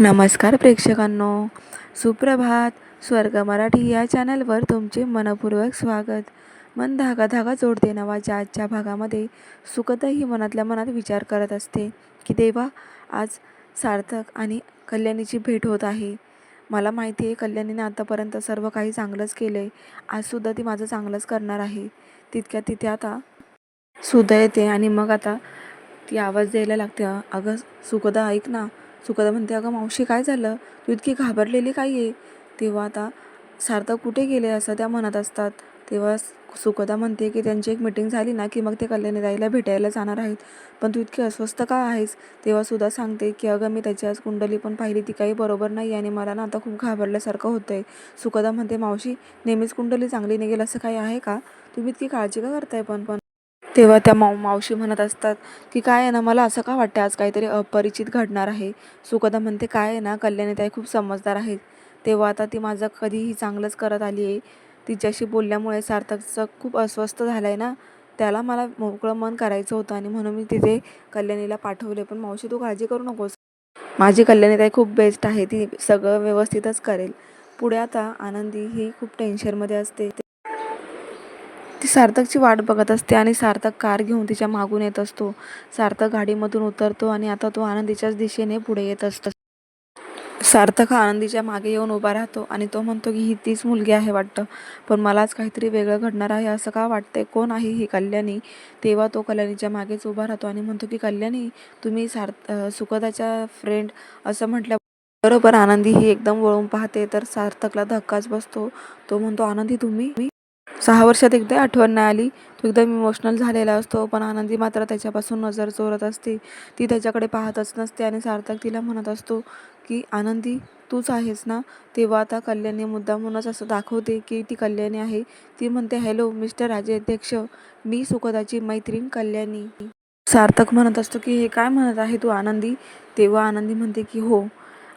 नमस्कार प्रेक्षकांनो. सुप्रभात. स्वर्ग मराठी या चॅनलवर तुमचे मनपूर्वक स्वागत. मन धागा धागा जोडते नावाच्या आजच्या भागामध्ये. सुखदही मनातल्या मनात विचार करत असते की देवा आज सार्थक आणि कल्याणीची भेट होत आहे. मला माहिती आहे कल्याणीने आतापर्यंत सर्व काही चांगलंच केलं आहे आजसुद्धा ती माझं चांगलंच करणार आहे. तितक्या तिथे आता सुद्धा येते आणि मग आता ती आवाज द्यायला लागते. अगं सुखदा ऐक ना. सुखदा म्हणते अगं मावशी काय झालं? तू इतकी घाबरलेली काय? आहे तेव्हा आता सार्थक कुठे गेले असं त्या म्हणत असतात. तेव्हा सुखदा म्हणते की त्यांची एक मिटिंग झाली ना की मग ते कल्याणी ताईला भेटायला जाणार आहेत. पण तू इतकी अस्वस्थ का आहेस? तेव्हा सुद्धा सांगते की अगं मी त्याची आज कुंडली पण पाहिली. ती काही बरोबर नाही आणि मला ना आता खूप घाबरल्यासारखं होतं आहे सुखदा म्हणते मावशी नेहमीच कुंडली चांगली निघेल असं काही आहे का? तुम्ही इतकी काळजी का करताय पण? पण तेव्हा त्या माव मावशी म्हणत असतात की काय आहे ना मला असं का वाटतं आज काहीतरी अपरिचित घडणार आहे? सुखदा म्हणते काय आहे ना कल्याणी ताई खूप समजदार आहेत. तेव्हा आता ती माझं कधीही चांगलंच करत आली आहे. तिच्याशी बोलल्यामुळे सार्थकचं खूप अस्वस्थ झालं आहे ना. त्याला मला मोकळं मन करायचं होतं आणि म्हणून मी तिथे कल्याणीला पाठवले. पण मावशी तू काळजी करू नकोस. माझी कल्याणी ताई खूप बेस्ट आहे. ती सगळं व्यवस्थितच करेल. पुढे आता आनंदी ही खूप टेन्शनमध्ये असते. ती सार्थकची वाट बघत असते आणि सार्थक कार घेऊन तिच्या मागून येत असतो. सार्थक गाडीमधून उतरतो आणि आता तो आनंदीच्याच दिशेने पुढे येत असतो. सार्थक हा आनंदीच्या मागे येऊन उभा राहतो आणि तो म्हणतो की ही तीच मुलगी आहे वाटतं. पण मलाच काहीतरी वेगळं घडणार आहे असं का वाटतंय? कोण आहे ही कल्याणी? तेव्हा तो कल्याणीच्या मागेच उभा राहतो आणि म्हणतो की कल्याणी तुम्ही सार्थ सुखदाच्या फ्रेंड असं म्हटल्या बरोबर आनंदी ही एकदम वळून पाहते. तर सार्थकला धक्काच बसतो. तो म्हणतो आनंदी तुम्ही? सहा वर्षात एकदा आठवण नाही आली. तो एकदम इमोशनल झालेला असतो पण आनंदी मात्र त्याच्यापासून नजर चोरत असते. ती त्याच्याकडे पाहतच नसते आणि सार्थक तिला म्हणत असतो की आनंदी तूच आहेस ना? तेव्हा आता कल्याणी मुद्दामूनच असं दाखवते की ती कल्याणी आहे. ती म्हणते हॅलो मिस्टर राजाध्यक्ष मी सुखदाची मैत्रीण कल्याणी. सार्थक म्हणत असतो की हे काय म्हणत आहे तू आनंदी? तेव्हा आनंदी म्हणते की हो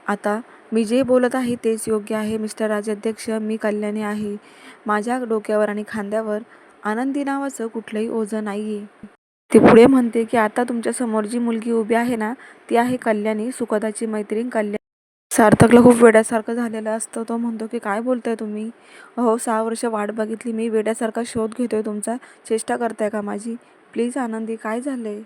आता मी जे बोलत आहे तेच योग्य आहे मिस्टर राजाध्यक्ष मी कल्याणी आहे. माझ्या डोक्यावर आणि खांद्यावर आनंदी नावाचं कुठलंही ओझं नाही आहे ती पुढे म्हणते की आता तुमच्यासमोर जी मुलगी उभी आहे ना ती आहे कल्याणी सुखदाची मैत्रीण कल्याणी. सार्थकला खूप वेड्यासारखं झालेलं असतं. तो म्हणतो की काय बोलताय तुम्ही? अहो सहा वर्ष वाट बघितली मी. वेड्यासारखा शोध घेतोय तुमचा. चेष्टा करताय का माझी? प्लीज आनंदी काय झालंय?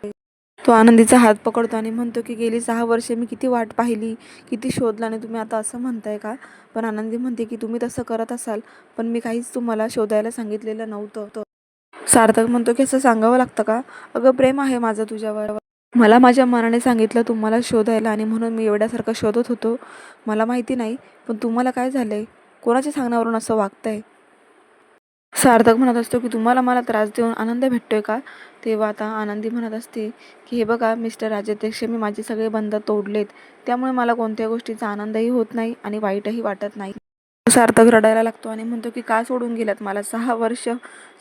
तो आनंदीचा हात पकडतो आणि म्हणतो की गेली सहा वर्षे मी किती वाट पाहिली किती शोधला आणि तुम्ही आता असं म्हणताय का? पण आनंदी म्हणते की तुम्ही तसं करत असाल पण मी काहीच तुम्हाला शोधायला सांगितलेलं नव्हतं. सार्थक म्हणतो की असं सांगावं लागतं का? अगं प्रेम आहे माझं तुझ्यावर. मला माझ्या मनाने सांगितलं तुम्हाला शोधायला आणि म्हणून मी एवढ्यासारखं शोधत होतो. मला माहिती नाही पण तुम्हाला काय झालं आहे कोणाच्या सांगण्यावरून असं वागतंय? सार्थक म्हणत असतो की तुम्हाला मला त्रास देऊन आनंद भेटतोय का? तेव्हा आता आनंदी म्हणत असते की हे बघा मिस्टर राजाध्यक्ष मी माझे सगळे बंध तोडलेत. त्यामुळे मला कोणत्या गोष्टीचा आनंदही होत नाही आणि वाईटही वाटत नाही. सार्थक रडायला लागतो आणि म्हणतो की का सोडून गेलात मला? सहा वर्ष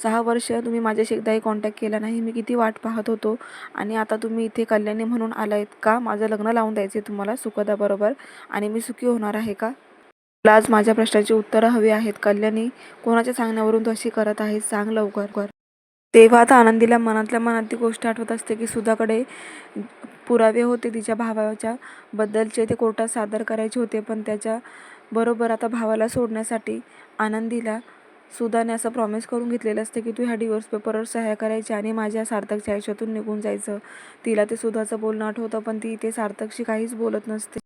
सहा वर्ष तुम्ही माझ्याशी एकदाही कॉन्टॅक्ट केला नाही. मी किती वाट पाहत होतो आणि आता तुम्ही इथे कल्याणी म्हणून आलायत का? माझं लग्न लावून द्यायचे तुम्हाला सुखदाबरोबर आणि मी सुखी होणार आहे का? मला आज माझ्या प्रश्नाची उत्तरं हवी आहेत. कल्याणी कोणाच्या सांगण्यावरून तू अशी करत आहेस? सांग लवकर. कर तेव्हा आता आनंदीला मनातल्या मनात ती गोष्ट आठवत असते की सुधाकडे पुरावे होते तिच्या भावाच्या बद्दलचे. ते कोर्टात सादर करायचे होते पण त्याच्या बरोबर आता भावाला सोडण्यासाठी आनंदीला सुधाने असं प्रॉमिस करून घेतलेलं असते की तू ह्या डिवोर्स पेपरवर सह्या करायची आणि माझ्या सार्थकच्या आयुष्यातून निघून जायचं. तिला ते सुधाचं बोलणं आठवतं पण ती ते सार्थकशी काहीच बोलत नसते.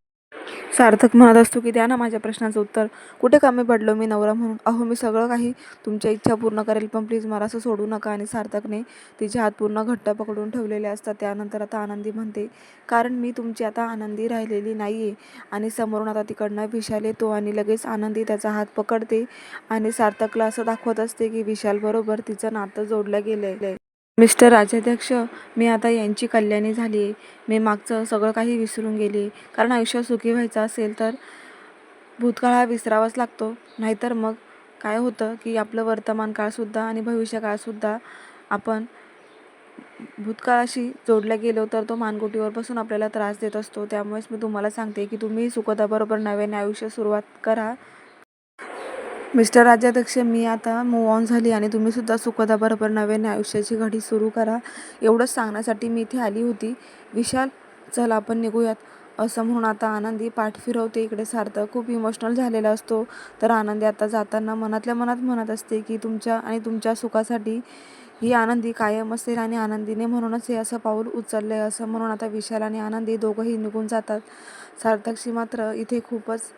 सार्थक म्हणत असतो की द्या ना माझ्या प्रश्नाचं उत्तर. कुठे कमी पडलो मी नवरा म्हणून? अहो मी सगळं काही तुमच्या इच्छा पूर्ण करेल पण प्लीज मला असं सोडू नका. आणि सार्थकने तिचे हात पूर्ण घट्ट पकडून ठेवलेले असतात. त्यानंतर आता आनंदी म्हणते कारण मी तुमची आता आनंदी राहिलेली नाही आहे आणि समोरून आता तिकडनं विशाल येतो आणि लगेच आनंदी त्याचा हात पकडते. आणि सार्थकला असं दाखवत असते की विशालबरोबर तिचं नातं जोडलं गेलं आहे मिस्टर राजाध्यक्ष मी आता यांची कल्याणी झाली. आहे मी मागचं सगळं काही विसरून गेली. कारण आयुष्य सुखी व्हायचं असेल तर भूतकाळ हा विसरावाच लागतो. नाहीतर मग काय होतं की आपलं वर्तमान काळसुद्धा आणि भविष्यकाळसुद्धा आपण भूतकाळाशी जोडल्या गेलो तर तो मानगुटीवर बसून आपल्याला त्रास देत असतो. त्यामुळेच मी तुम्हाला सांगते की तुम्ही सुखदाबरोबर नव्याने आयुष्य सुरुवात करा. मिस्टर राज्याध्यक्ष मी आता मूव ऑन झाली आणि तुम्हीसुद्धा सुखदाबरोबर नव्याने आयुष्याची घडी सुरू करा. एवढंच सांगण्यासाठी मी इथे आली होती. विशाल चल आपण निघूयात. असं म्हणून आता आनंदी पाठ फिरवते. इकडे सार्थक खूप इमोशनल झालेला असतो. तर आनंदी आता जाताना मनातल्या मनात म्हणत असते की तुमच्या आणि तुमच्या सुखासाठी ही आनंदी कायम असेल आणि आनंदीने म्हणूनच हे असं पाऊल उचललं आहे असं म्हणून आता विशाल आणि आनंदी दोघंही निघून जातात. सार्थकशी मात्र इथे खूपच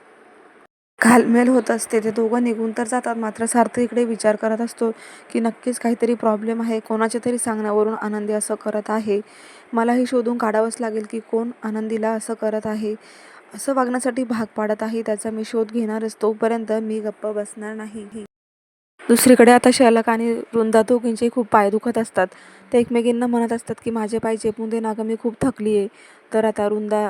घालमेल होत असते. ते दोघं निघून तर जातात. मात्र सार्थ इकडे विचार करत असतो की नक्कीच काहीतरी प्रॉब्लेम आहे. कोणाच्या तरी सांगण्यावरून आनंदी असं करत आहे. मलाही शोधून काढावंच लागेल की कोण आनंदीला असं करत आहे. असं वागण्यासाठी भाग पाडत आहे. त्याचा मी शोध घेणारच. तोपर्यंत मी गप्प बसणार नाही. दुसरीकडे आता शलक आणि वृंदा दोघींचे खूप पाय दुखत असतात. ते एकमेकींना म्हणत असतात की माझे पाय चेपून दे ना मी खूप थकली आहे तर आता वृंदा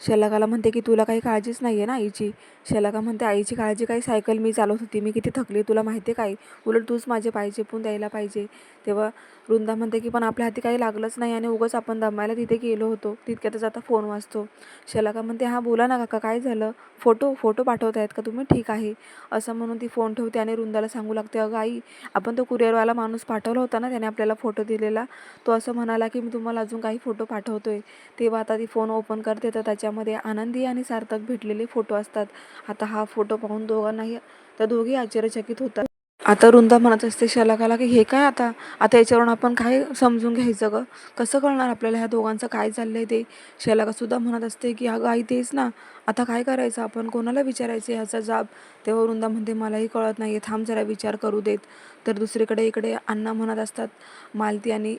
शलाकाला म्हणते की तुला काही काळजीच नाही आहे ना आईची? शलाका म्हणते आईची काळजी काही सायकल मी चालवत होती. मी किती थकली. तुला माहिती आहे काय उलट तूच माझे पाय चेपून द्यायला पाहिजे. तेव्हा वृंदा म्हणते की पण आपल्या हाती काही लागलंच नाही आणि उगाच आपण दमायला तिथे गेलो होतो. तितक्यातच आता फोन वाचतो शलाका म्हणते हां बोला ना काका काय झालं? फोटो फोटो पाठवत आहेत का तुम्ही? ठीक आहे. असं म्हणून ती फोन ठेवते आणि वृंदाला सांगू लागते अगं आई आपण तो कुरिअरवाला माणूस पाठवला होता ना त्याने आपल्याला फोटो दिलेला. तो असं म्हणाला की मी तुम्हाला अजून काही फोटो पाठवतोय. तेव्हा आता ती फोन ओपन करते तर त्याच्या त्याच्यामध्ये आनंदी आणि सार्थक भेटलेले फोटो असतात. आता हा फोटो पाहून दोघांनाही त्या दोघी आश्चर्यचकित होतात. आता वृंदा म्हणत असते शलाकाला की हे काय आता? आता याच्यावरून आपण काय समजून घ्यायचं ग? कसं कळणार आपल्याला ह्या दोघांचं काय चाललं आहे ते शलाकासुद्धा म्हणत असते की अगं आई तेच ना. आता काय करायचं? आपण कोणाला विचारायचं ह्याचा जाब? तेव्हा वृंदा म्हणते मलाही कळत नाही थांब जरा विचार करू देत. तर दुसरीकडे इकडे अण्णा म्हणत असतात मालती आणि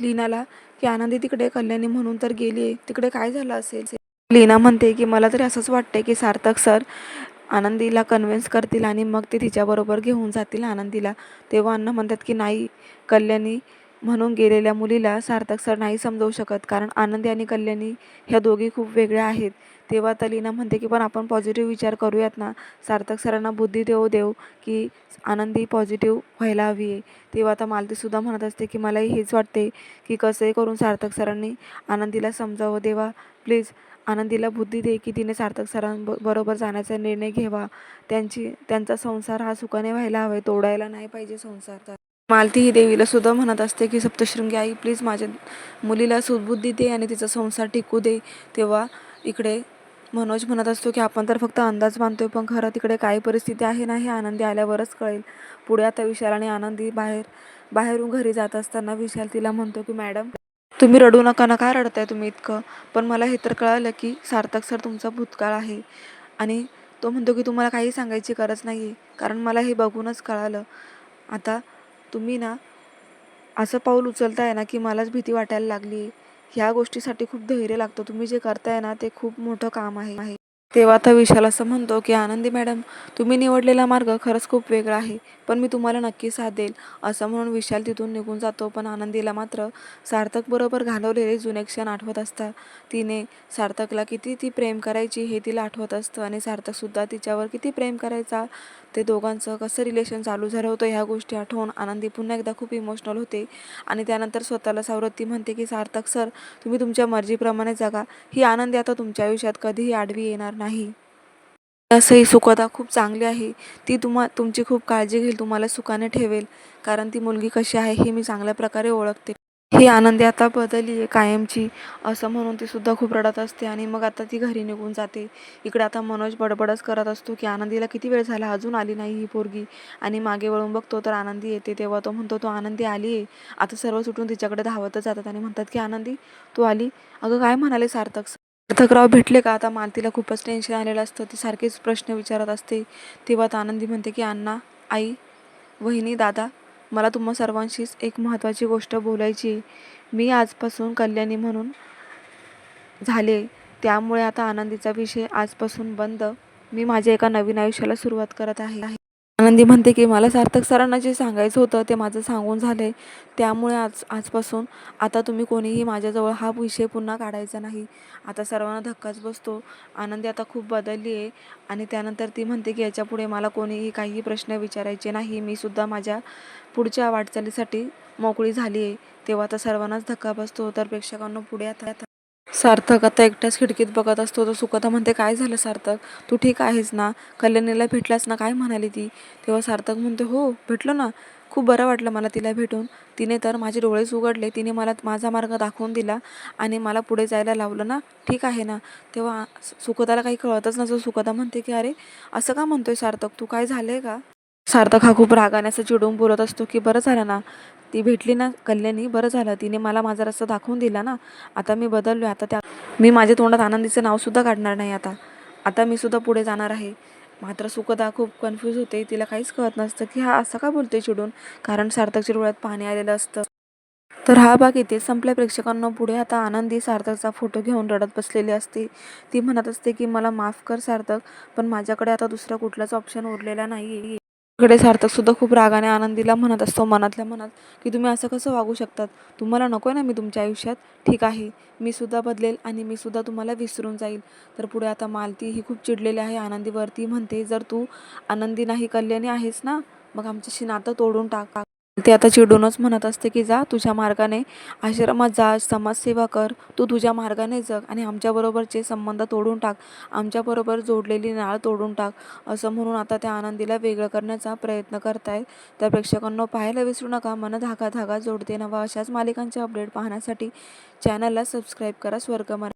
लीनाला की आनंदी तिकडे कल्याणी म्हणून तर गेली आहे तिकडे काय झालं असेल? लीना म्हणते की मला तरी असंच वाटतंय की सार्थक सर आनंदीला कन्व्हिन्स करतील आणि मग ते तिच्याबरोबर घेऊन जातील आनंदीला. तेव्हा अण्णा म्हणतात की नाही कल्याणी म्हणून गेलेल्या मुलीला सार्थक सर नाही समजवू शकत कारण आनंदी आणि कल्याणी ह्या दोघी खूप वेगळ्या आहेत. तेव्हा तर लीना म्हणते की पण आपण पॉझिटिव्ह विचार करूयात ना. सार्थक सरांना बुद्धी देऊ देऊ की आनंदी पॉझिटिव्ह व्हायला हवी आहे. तेव्हा आता मालतीसुद्धा म्हणत असते की मलाही हेच वाटते की कसंही करून सार्थक सरांनी आनंदीला समजावं. देवा प्लीज आनंदीला बुद्धी दे की तिने सार्थक सरांब बरोबर जाण्याचा निर्णय घ्यावा. त्यांची त्यांचा संसार हा सुखाने व्हायला हवा तोडायला नाही पाहिजे संसार. मालती ही देवीला सुद्धा म्हणत असते की सप्तशृंगी आई प्लीज माझ्या मुलीला सुदबुद्धी दे आणि तिचा संसार टिकू दे. तेव्हा इकडे मनोज म्हणत असतो की आपण तर फक्त अंदाज बांधतोय पण खरं तिकडे काय परिस्थिती आहे ना हे आनंदी आल्यावरच कळेल. पुढे आता विशाल आणि आनंदी बाहेर बाहेरून घरी जात असताना विशाल तिला म्हणतो की मॅडम तुम्ही रडू नका ना काय रडताय तुम्ही इतकं? पण मला हे तर कळालं की सार्थक सर तुमचा भूतकाळ आहे. आणि तो म्हणतो की तुम्हाला काही सांगायची गरज नाही आहे कारण मला हे बघूनच कळालं. आता तुम्ही ना असं पाऊल उचलताय ना की मलाच भीती वाटायला लागली आहे ह्या गोष्टीसाठी खूप धैर्य लागतं. तुम्ही जे करताय ना ते खूप मोठं काम आहे. तेव्हा आता विशाल असं म्हणतो की आनंदी मॅडम तुम्ही निवडलेला मार्ग खरंच खूप वेगळा आहे पण मी तुम्हाला नक्की साथ देईल. असं म्हणून विशाल तिथून निघून जातो पण आनंदीला मात्र सार्थकबरोबर घालवलेले जुने क्षण आठवत असतात. तिने सार्थकला किती ती प्रेम करायची हे तिला आठवत असतं आणि सार्थकसुद्धा तिच्यावर किती प्रेम करायचा ते दोघांचं कसं रिलेशन चालू झालं होतं ह्या गोष्टी आठवून आनंदी पुन्हा एकदा खूप इमोशनल होते. आणि त्यानंतर स्वतःला सावरती म्हणते की सार्थक सर तुम्ही तुमच्या मर्जीप्रमाणे जगा. ही आनंदी आता तुमच्या आयुष्यात कधीही आडवी येणार नाही. असंही सुखदा खूप चांगली आहे. ती तुम्हा तुमची खूप काळजी घेईल तुम्हाला सुखाने ठेवेल. कारण ती मुलगी कशी आहे हे मी चांगल्या प्रकारे ओळखते. ही आनंदी आता बदलली आहे कायमची. असं म्हणून ती सुद्धा खूप रडत असते आणि मग आता ती घरी निघून जाते. इकडे आता मनोज बडबडच करत असतो की आनंदीला किती वेळ झाला? अजून आली नाही ही पोरगी. आणि मागे वळून बघतो तर आनंदी येते. तेव्हा तो म्हणतो तो आनंदी आली आहे? आता सर्व सुटून तिच्याकडे धावतच जातात. आणि म्हणतात की आनंदी तू आली? अगं काय म्हणाले सार्थक? सार्थकराव भेटले का? आता मालतीला खूपच टेन्शन आलेलं असतं. ती सारखेच प्रश्न विचारत असते. तेव्हा आनंदी म्हणते की अण्णा आई वहिनी दादा मला तुम्हा सर्वांशीच एक महत्त्वाची गोष्ट बोलायची. मी आजपासून कल्याणी म्हणून झाले. त्यामुळे आता आनंदीचा विषय आजपासून बंद. मी माझ्या एका नवीन आयुष्याला सुरुवात करत आहे. आनंदी म्हणते की मला सार्थक सरांना जे सांगायचं होतं ते माझं सांगून झालं. आहे त्यामुळे आज आजपासून आता तुम्ही कोणीही माझ्याजवळ हा विषय पुन्हा काढायचा नाही. आता सर्वांना धक्काच बसतो. आनंदी आता खूप बदलली आहे. आणि त्यानंतर ती म्हणते की याच्यापुढे मला कोणीही काही प्रश्न विचारायचे नाही. मी सुद्धा माझ्या पुढच्या वाटचालीसाठी मोकळी झाली आहे. तेव्हा आता सर्वांनाच धक्का बसतो. तर प्रेक्षकांना पुढे आता सार्थक आता एकट्याच खिडकीत बघत असतो तर सुकथा म्हणते काय झालं सार्थक? तू ठीक आहेस ना? कल्याणीला भेटलास ना? काय म्हणाली ती? तेव्हा सार्थक म्हणते हो भेटलो ना. खूप बरं वाटलं मला तिला भेटून. तिने तर माझे डोळेच उघडले. तिने मला माझा मार्ग दाखवून दिला आणि मला पुढे जायला लावलं ना? ठीक आहे ना? तेव्हा सु- सुखदाला काही कळतच नसतं. सुखदा म्हणते की अरे असं का म्हणतोय सार्थक? तू काय झालं आहे का? सार्थक हा खूप रागाने असं चिडून बोलत असतो की बरं झालं ना ती भेटली ना कल्याणी बरं झालं तिने मला माझा रस्ता दाखवून दिला ना आता मी बदललो आता त्या मी माझ्या तोंडात आनंदीचं नावसुद्धा काढणार नाही आता आता मी सुद्धा पुढे जाणार आहे. मात्र सुखदा खूप कन्फ्यूज होते तिला काहीच कळत नसतं की हा असं का बोलते चिडून? कारण सार्थकच्या डोळ्यात पाणी आलेलं असतं. तर हा भाग इथे संपल्या. प्रेक्षकांना पुढे आता आनंदी सार्थकचा फोटो घेऊन रडत बसलेली असते. ती म्हणत असते की मला माफ कर सार्थक पण माझ्याकडे आता दुसरा कुठलाच ऑप्शन उरलेला नाही कडे सार्थकसुद्धा खूप रागाने आनंदीला म्हणत असतो मनातल्या मनात की तुम्ही असं कसं वागू शकतात? तुम्हाला नको आहे ना मी तुमच्या आयुष्यात? ठीक आहे मी सुद्धा बदलेल आणि मी सुद्धा तुम्हाला विसरून जाईल. तर पुढे आता मालती ही खूप चिडलेली आहे आनंदीवरती म्हणते जर तू आनंदी नाही कल्याणी आहेस ना मग आमच्याशी नातं तोडून टाका. ते आता चिडूनच म्हणत असते की जा तुझ्या मार्गाने आश्रमात जा समाजसेवा कर तू तुझ्या मार्गाने जग आणि आमच्याबरोबरचे संबंध तोडून टाक आमच्याबरोबर जोडलेली नाळ तोडून टाक असं म्हणून आता त्या आनंदीला वेगळं करण्याचा प्रयत्न करतायत. तर प्रेक्षकांना पाहायला विसरू नका मन धागा धागा जोडते नवा अशाच मालिकांचे अपडेट पाहण्यासाठी चॅनलला सबस्क्राईब करा स्वर्ग मरा